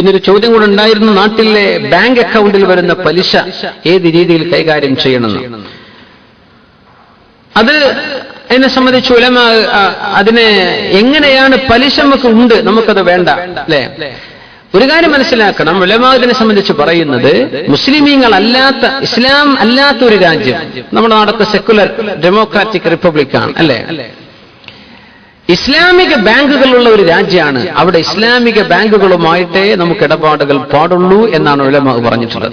പിന്നെ ഒരു ചോദ്യം കൂടെ ഉണ്ടായിരുന്നു. നാട്ടിലെ ബാങ്ക് അക്കൗണ്ടിൽ വരുന്ന പലിശ ഏത് രീതിയിൽ കൈകാര്യം ചെയ്യണമെന്ന് അത് എന്നെ സംബന്ധിച്ചു ഉലമ അതിനെ എങ്ങനെയാണ് പലിശ നമുക്ക് ഉണ്ട് നമുക്കത് വേണ്ട അല്ലേ? ഒരു കാര്യം മനസ്സിലാക്കണം. ഉലമാതിനെ സംബന്ധിച്ച് പറയുന്നത് മുസ്ലിമീങ്ങൾ അല്ലാത്ത ഇസ്ലാം അല്ലാത്ത ഒരു രാജ്യം നമ്മുടെ നാടൊക്കെ സെക്കുലർ ഡെമോക്രാറ്റിക് റിപ്പബ്ലിക്കാണ് അല്ലേ? ഇസ്ലാമിക ബാങ്കുകളുള്ള ഒരു രാജ്യമാണ്. അവിടെ ഇസ്ലാമിക ബാങ്കുകളുമായിട്ടേ നമുക്ക് ഇടപാടുകൾ പാടുള്ളൂ എന്നാണ് ഉലമ പറഞ്ഞിട്ടുള്ളത്.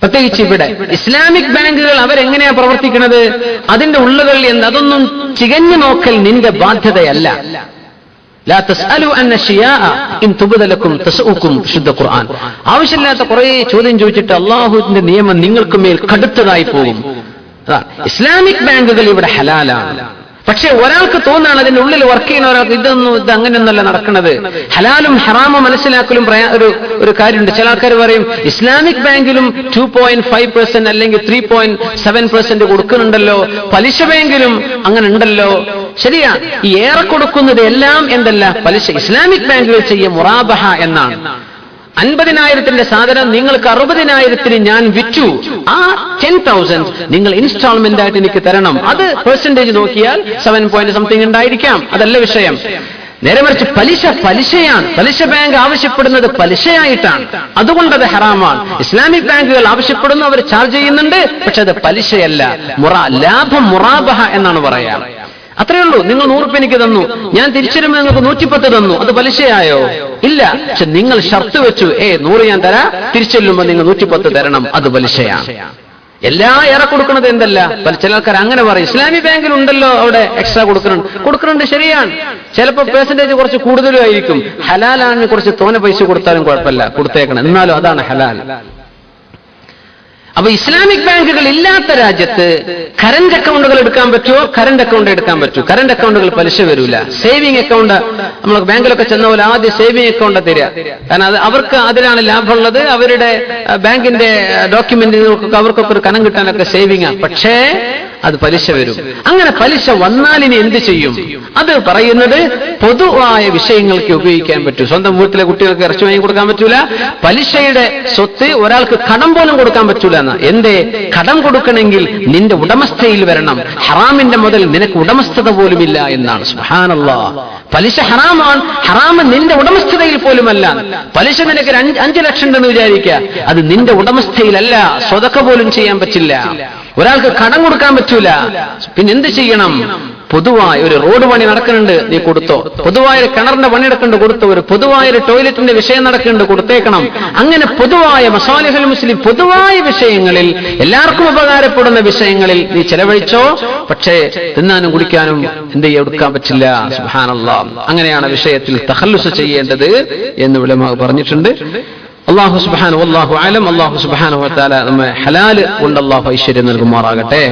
പ്രത്യേകിച്ച് ഇവിടെ ഇസ്ലാമിക് ബാങ്കുകൾ അവരെങ്ങനെയാ പ്രവർത്തിക്കുന്നത്? അതിന്റെ ഉള്ളുകൾ എന്ന് അതൊന്നും ചികഞ്ഞു നോക്കൽ നിന്റെ ബാധ്യതയല്ല. ആവശ്യമില്ലാത്ത കുറെ ചോദ്യം ചോദിച്ചിട്ട് അള്ളാഹുവിന്റെ നിയമം നിങ്ങൾക്ക് മേൽ കടുത്തതായി പോകും. ഇസ്ലാമിക് ബാങ്കുകൾ ഇവിടെ ഹലാലാണ്. പക്ഷെ ഒരാൾക്ക് തോന്നാണ് അതിന്റെ ഉള്ളിൽ വർക്ക് ചെയ്യുന്ന ഒരാൾക്ക് ഇതൊന്നും ഇത് അങ്ങനെയൊന്നല്ല നടക്കുന്നത്. ഹലാലും ഹറാമും മനസ്സിലാക്കലും ഒരു ഒരു കാര്യമുണ്ട്. ചില ആൾക്കാർ പറയും ഇസ്ലാമിക് ബാങ്കിലും ടു പോയിന്റ് ഫൈവ് പെർസെന്റ് അല്ലെങ്കിൽ ത്രീ പോയിന്റ് സെവൻ പെർസെന്റ് കൊടുക്കുന്നുണ്ടല്ലോ. പലിശ ബാങ്കിലും അങ്ങനെ ഉണ്ടല്ലോ ശരിയാ. ഈ ഏറെ കൊടുക്കുന്നത് എല്ലാം എന്തല്ല? പലിശ. ഇസ്ലാമിക് ബാങ്കുകൾ ചെയ്യ മുറാബഹ എന്നാണ്. അൻപതിനായിരത്തിന്റെ സാധനം നിങ്ങൾക്ക് അറുപതിനായിരത്തിന് ഞാൻ വിറ്റു. ആ ടെൻ തൗസൻഡ് നിങ്ങൾ ഇൻസ്റ്റാൾമെന്റ് ആയിട്ട് എനിക്ക് തരണം. അത് പെർസെന്റേജ് നോക്കിയാൽ സെവൻ പോയിന്റ് സംതിങ് ഉണ്ടായിരിക്കാം. അതല്ല വിഷയം. നേരെ മറിച്ച് പലിശ പലിശയാണ്. പലിശ ബാങ്ക് ആവശ്യപ്പെടുന്നത് പലിശയായിട്ടാണ്. അതുകൊണ്ട് അത് ഹറാമാണ്. ഇസ്ലാമിക് ബാങ്കുകൾ ആവശ്യപ്പെടുന്നു അവർ ചാർജ് ചെയ്യുന്നുണ്ട്. പക്ഷെ അത് പലിശയല്ല. മുറ ലാഭം മുറാബഹ എന്നാണ് പറയാം. അത്രയേ ഉള്ളൂ. നിങ്ങൾ നൂറുപ്യ എനിക്ക് തന്നു. ഞാൻ തിരിച്ചുവരുമ്പോൾ നിങ്ങൾക്ക് നൂറ്റിപ്പത്ത് തന്നു. അത് പലിശയായോ? ഇല്ല. പക്ഷെ നിങ്ങൾ ഷർത്ത് വെച്ചു. ഏ നൂറ് ഞാൻ തരാം. തിരിച്ചെല്ലുമ്പോൾ നിങ്ങൾ നൂറ്റിപ്പത്ത് തരണം. അത് പലിശയാണ് എല്ലാ ഏറെ കൊടുക്കുന്നത് എന്തല്ല ചില ആൾക്കാർ അങ്ങനെ പറയും. ഇസ്ലാമി ബാങ്കിൽ ഉണ്ടല്ലോ അവിടെ എക്സ്ട്രാ കൊടുക്കുന്നുണ്ട് കൊടുക്കുന്നുണ്ട് ശരിയാണ്. ചിലപ്പോൾ പെർസെന്റേജ് കുറച്ച് കൂടുതലും ആയിരിക്കും. ഹലാലാണ് കുറച്ച് തോനെ പൈസ കൊടുത്താലും കുഴപ്പമില്ല. കൊടുത്തേക്കണം. എന്നാലും അതാണ് ഹലാൽ. അപ്പൊ ഇസ്ലാമിക് ബാങ്കുകൾ ഇല്ലാത്ത രാജ്യത്ത് കറന്റ് അക്കൗണ്ടുകൾ എടുക്കാൻ പറ്റുമോ? കറന്റ് അക്കൗണ്ട് എടുക്കാൻ പറ്റൂ. കറന്റ് അക്കൗണ്ടുകൾ പലിശ വരൂല. സേവിംഗ് അക്കൗണ്ട് നമ്മൾ ബാങ്കിലൊക്കെ ചെന്ന പോലെ ആദ്യം സേവിംഗ് അക്കൗണ്ട് തരിക. കാരണം അവർക്ക് അതിലാണ് ലാഭമുള്ളത്. അവരുടെ ബാങ്കിന്റെ ഡോക്യുമെന്റുകൾക്കൊക്കെ അവർക്കൊക്കെ ഒരു കനം കിട്ടാനൊക്കെ സേവിംഗ് പക്ഷേ അത് പലിശ വരും. അങ്ങനെ പലിശ വന്നാൽ ഇനി എന്ത് ചെയ്യും? അത് പറയുന്നത് പൊതുവായ വിഷയങ്ങൾക്ക് ഉപയോഗിക്കാൻ പറ്റും. സ്വന്തം വീട്ടിലെ കുട്ടികൾക്ക് ഇറച്ചി വാങ്ങി കൊടുക്കാൻ പറ്റൂല. പലിശയുടെ സ്വത്ത് ഒരാൾക്ക് കടം പോലും കൊടുക്കാൻ പറ്റൂല എന്ന്. എന്തേ? കടം കൊടുക്കണമെങ്കിൽ നിന്റെ ഉടമസ്ഥയിൽ വരണം. ഹറാമിന്റെ മുതൽ നിനക്ക് ഉടമസ്ഥത പോലുമില്ല എന്നാണ്. സുഹാനുള്ള പലിശ ഹറാമാണ്. ഹറാമ് നിന്റെ ഉടമസ്ഥതയിൽ പോലുമല്ല. പലിശ നിനക്ക് അഞ്ച് ലക്ഷം ഉണ്ടെന്ന് വിചാരിക്കുക. അത് നിന്റെ ഉടമസ്ഥയിലല്ല. സ്വതക്ക പോലും ചെയ്യാൻ പറ്റില്ല. ഒരാൾക്ക് കടം കൊടുക്കാൻ പറ്റൂല. പിന്നെ എന്ത് ചെയ്യണം? പൊതുവായ ഒരു റോഡ് പണി നടക്കുന്നുണ്ട് നീ കൊടുത്തോ. പൊതുവായ ഒരു കിണറിന്റെ പണി നടക്കുന്നുണ്ട് കൊടുത്തോ. ഒരു പൊതുവായ ഒരു ടോയ്ലറ്റിന്റെ വിഷയം നടക്കുന്നുണ്ട് കൊടുത്തേക്കണം. അങ്ങനെ പൊതുവായ മസാലിഹൽ മുസ്ലിം പൊതുവായ വിഷയങ്ങളിൽ എല്ലാവർക്കും ഉപകാരപ്പെടുന്ന വിഷയങ്ങളിൽ നീ ചെലവഴിച്ചോ? പക്ഷേ തിന്നാനും കുടിക്കാനും എന്ത് എടുക്കാൻ പറ്റില്ല. സുഹാനല്ലാ അങ്ങനെയാണ് വിഷയത്തിൽ തഹല്ലുസ് ചെയ്യേണ്ടത് എന്ന് വിലമ പറഞ്ഞിട്ടുണ്ട്. അള്ളാഹു സുബാനു അള്ളാഹു ആലം അള്ളാഹു സുബാനു നമ്മെ ഹലാല് കൊണ്ട് അള്ളാഹു ഐശ്വര്യം നൽകുമാറാകട്ടെ